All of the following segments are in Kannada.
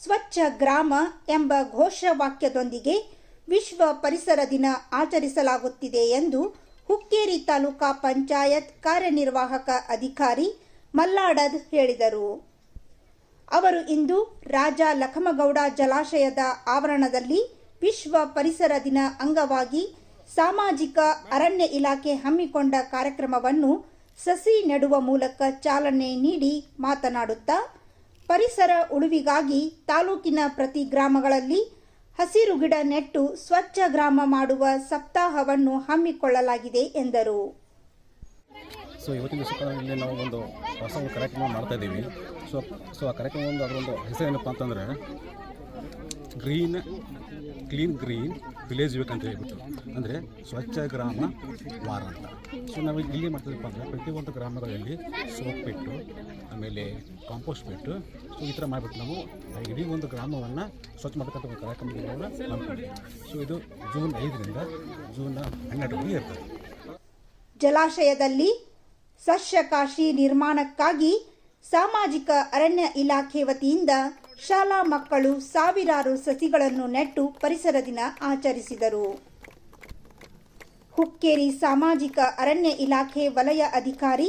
ಸ್ವಚ್ಛ ಗ್ರಾಮ ಎಂಬ ಘೋಷವಾಕ್ಯದೊಂದಿಗೆ ವಿಶ್ವ ಪರಿಸರ ದಿನ ಆಚರಿಸಲಾಗುತ್ತಿದೆ ಎಂದು ಹುಕ್ಕೇರಿ ತಾಲೂಕಾ ಪಂಚಾಯತ್ ಕಾರ್ಯನಿರ್ವಾಹಕ ಅಧಿಕಾರಿ ಮಲ್ಲಾಡದ್ ಹೇಳಿದರು. ಅವರು ಇಂದು ರಾಜ ಲಖಮಗೌಡ ಜಲಾಶಯದ ಆವರಣದಲ್ಲಿ ವಿಶ್ವ ಪರಿಸರ ದಿನ ಅಂಗವಾಗಿ ಸಾಮಾಜಿಕ ಅರಣ್ಯ ಇಲಾಖೆ ಹಮ್ಮಿಕೊಂಡ ಕಾರ್ಯಕ್ರಮವನ್ನು ಸಸಿ ನೆಡುವ ಮೂಲಕ ಚಾಲನೆ ನೀಡಿ ಮಾತನಾಡುತ್ತಾ ಪರಿಸರ ಉಳಿವಿಗಾಗಿ ತಾಲೂಕಿನ ಪ್ರತಿ ಗ್ರಾಮಗಳಲ್ಲಿ ಹಸಿರು ಗಿಡ ನೆಟ್ಟು ಸ್ವಚ್ಛ ಗ್ರಾಮ ಮಾಡುವ ಸಪ್ತಾಹವನ್ನು ಹಮ್ಮಿಕೊಳ್ಳಲಾಗಿದೆ ಎಂದರು. ಸೊ, ಇವತ್ತಿನ ದಿವಸದಲ್ಲಿ ನಾವು ಒಂದು ಹೊಸ ಒಂದು ಕಾರ್ಯಕ್ರಮ ಮಾಡ್ತಾ ಇದ್ದೀವಿ. ಸೊ ಸೊ, ಆ ಕಾರ್ಯಕ್ರಮ ಒಂದು ಅದರೊಂದು ಹೆಸರು ಏನಪ್ಪ ಅಂತಂದರೆ, green, clean green village week ಅಂತ ಹೇಳ್ಬಿಟ್ಟು. ಅಂದರೆ ಸ್ವಚ್ಛ ಗ್ರಾಮ ವಾರ ಅಂತ. ಸೊ ನಾವು ಇಲ್ಲಿ ಏನು ಮಾಡ್ತಿದ್ದೀವಿ ಅಂದರೆ, ಪ್ರತಿಯೊಂದು ಗ್ರಾಮಗಳಲ್ಲಿ ಸೋಪ್ ಬಿಟ್ಟು ಆಮೇಲೆ ಕಾಂಪೋಸ್ಟ್ ಬಿಟ್ಟು ಸೊ ಈ ಥರ ಮಾಡಿಬಿಟ್ಟು ನಾವು. ಇಡೀ ಒಂದು ಗ್ರಾಮವನ್ನು ಸ್ವಚ್ಛ ಮಾಡ್ತಕ್ಕಂಥ ಒಂದು ಕಾರ್ಯಕ್ರಮವನ್ನು ಸೊ ಇದು ಜೂನ್ ಐದರಿಂದ ಜೂನ್ ಹನ್ನೆರಡರವರೆಗೆ ಇರ್ತದೆ. ಜಲಾಶಯದಲ್ಲಿ ಸಸ್ಯಕಾಶಿ ನಿರ್ಮಾಣಕ್ಕಾಗಿ ಸಾಮಾಜಿಕ ಅರಣ್ಯ ಇಲಾಖೆ ವತಿಯಿಂದ ಶಾಲಾ ಮಕ್ಕಳು ಸಾವಿರಾರು ಸಸಿಗಳನ್ನು ನೆಟ್ಟು ಪರಿಸರ ದಿನ ಆಚರಿಸಿದರು. ಹುಕ್ಕೇರಿ ಸಾಮಾಜಿಕ ಅರಣ್ಯ ಇಲಾಖೆ ವಲಯ ಅಧಿಕಾರಿ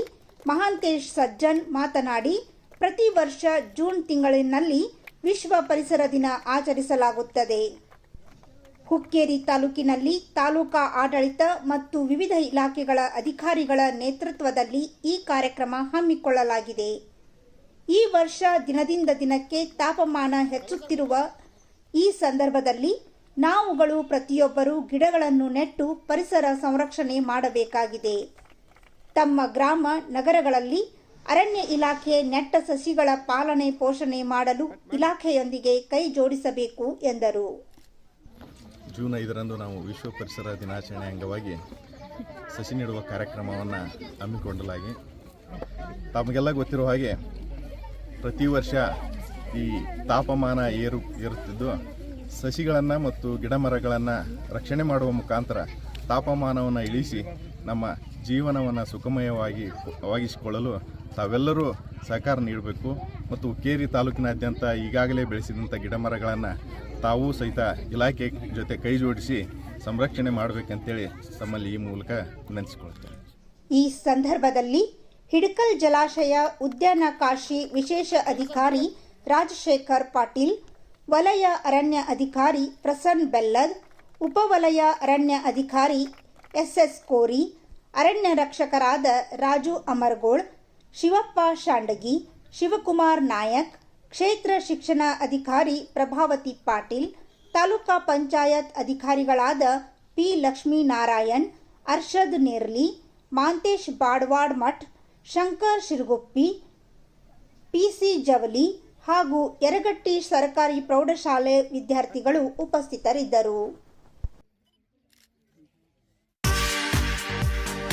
ಮಹಾಂತೇಶ್ ಸಜ್ಜನ್ ಮಾತನಾಡಿ, ಪ್ರತಿ ವರ್ಷ ಜೂನ್ ತಿಂಗಳಿನಲ್ಲಿ ವಿಶ್ವ ಪರಿಸರ ದಿನ ಆಚರಿಸಲಾಗುತ್ತದೆ. ಹುಕ್ಕೇರಿ ತಾಲೂಕಿನಲ್ಲಿ ತಾಲೂಕಾ ಆಡಳಿತ ಮತ್ತು ವಿವಿಧ ಇಲಾಖೆಗಳ ಅಧಿಕಾರಿಗಳ ನೇತೃತ್ವದಲ್ಲಿ ಈ ಕಾರ್ಯಕ್ರಮ ಹಮ್ಮಿಕೊಳ್ಳಲಾಗಿದೆ. ಈ ವರ್ಷ ದಿನದಿಂದ ದಿನಕ್ಕೆ ತಾಪಮಾನ ಹೆಚ್ಚುತ್ತಿರುವ ಈ ಸಂದರ್ಭದಲ್ಲಿ ನಾವುಗಳು ಪ್ರತಿಯೊಬ್ಬರೂ ಗಿಡಗಳನ್ನು ನೆಟ್ಟು ಪರಿಸರ ಸಂರಕ್ಷಣೆ ಮಾಡಬೇಕಾಗಿದೆ. ತಮ್ಮ ಗ್ರಾಮ ನಗರಗಳಲ್ಲಿ ಅರಣ್ಯ ಇಲಾಖೆ ನೆಟ್ಟ ಸಸಿಗಳ ಪಾಲನೆ ಪೋಷಣೆ ಮಾಡಲು ಇಲಾಖೆಯೊಂದಿಗೆ ಕೈ ಜೋಡಿಸಬೇಕು ಎಂದರು. ಜೂನ್ ಐದರಂದು ನಾವು ವಿಶ್ವ ಪರಿಸರ ದಿನಾಚರಣೆ ಅಂಗವಾಗಿ ಸಸಿ ನೆಡುವ ಕಾರ್ಯಕ್ರಮವನ್ನು ಹಮ್ಮಿಕೊಂಡಲಾಗಿ ತಮಗೆಲ್ಲ ಗೊತ್ತಿರುವ ಹಾಗೆ ಪ್ರತಿ ವರ್ಷ ಈ ತಾಪಮಾನ ಏರು ಏರುತ್ತಿದ್ದು ಸಸಿಗಳನ್ನು ಮತ್ತು ಗಿಡ ಮರಗಳನ್ನು ರಕ್ಷಣೆ ಮಾಡುವ ಮುಖಾಂತರ ತಾಪಮಾನವನ್ನು ಇಳಿಸಿ ನಮ್ಮ ಜೀವನವನ್ನು ಸುಖಮಯವಾಗಿ ವಾಗಿಸಿಕೊಳ್ಳಲು ತಾವೆಲ್ಲರೂ ಸಹಕಾರ ನೀಡಬೇಕು ಮತ್ತು ಕೇರಿ ತಾಲೂಕಿನಾದ್ಯಂತ ಈಗಾಗಲೇ ಬೆಳೆಸಿದಂಥ ಗಿಡ ಮರಗಳನ್ನು ತಾವೂ ಸಹಿತ ಇಲಾಖೆ ಜೊತೆ ಕೈ ಜೋಡಿಸಿ ಸಂರಕ್ಷಣೆ ಮಾಡಬೇಕಂತೇಳಿ ತಮ್ಮಲ್ಲಿ ಈ ಮೂಲಕ ವಿನಂತಿಸಿಕೊಳ್ತೇನೆ. ಈ ಸಂದರ್ಭದಲ್ಲಿ ಹಿಡಕಲ್ ಜಲಾಶಯ ಉದ್ಯಾನ ಕಾಶಿ ವಿಶೇಷ ಅಧಿಕಾರಿ ರಾಜಶೇಖರ್ ಪಾಟೀಲ್, ವಲಯ ಅರಣ್ಯ ಅಧಿಕಾರಿ ಪ್ರಸನ್ನ ಬೆಲ್ಲದ್ ಉಪವಲಯ ಅರಣ್ಯ ಅಧಿಕಾರಿ ಎಸ್ಎಸ್ ಕೋರಿ ಅರಣ್ಯ ರಕ್ಷಕರಾದ ರಾಜು ಅಮರ್ಗೋಳ್, ಶಿವಪ್ಪ ಶಾಂಡಗಿ, ಶಿವಕುಮಾರ್ ನಾಯಕ್, ಕ್ಷೇತ್ರ ಶಿಕ್ಷಣ ಅಧಿಕಾರಿ ಪ್ರಭಾವತಿ ಪಾಟೀಲ್, ತಾಲೂಕಾ ಪಂಚಾಯತ್ ಅಧಿಕಾರಿಗಳಾದ P Lakshminarayan, Arshad Nerli, Mantesh Badwad Math, Shankar Shiraguppi, P C Javali ಹಾಗೂ ಯರಗಟ್ಟಿ ಸರ್ಕಾರಿ ಪ್ರೌಢಶಾಲೆ ವಿದ್ಯಾರ್ಥಿಗಳು ಉಪಸ್ಥಿತರಿದ್ದರು.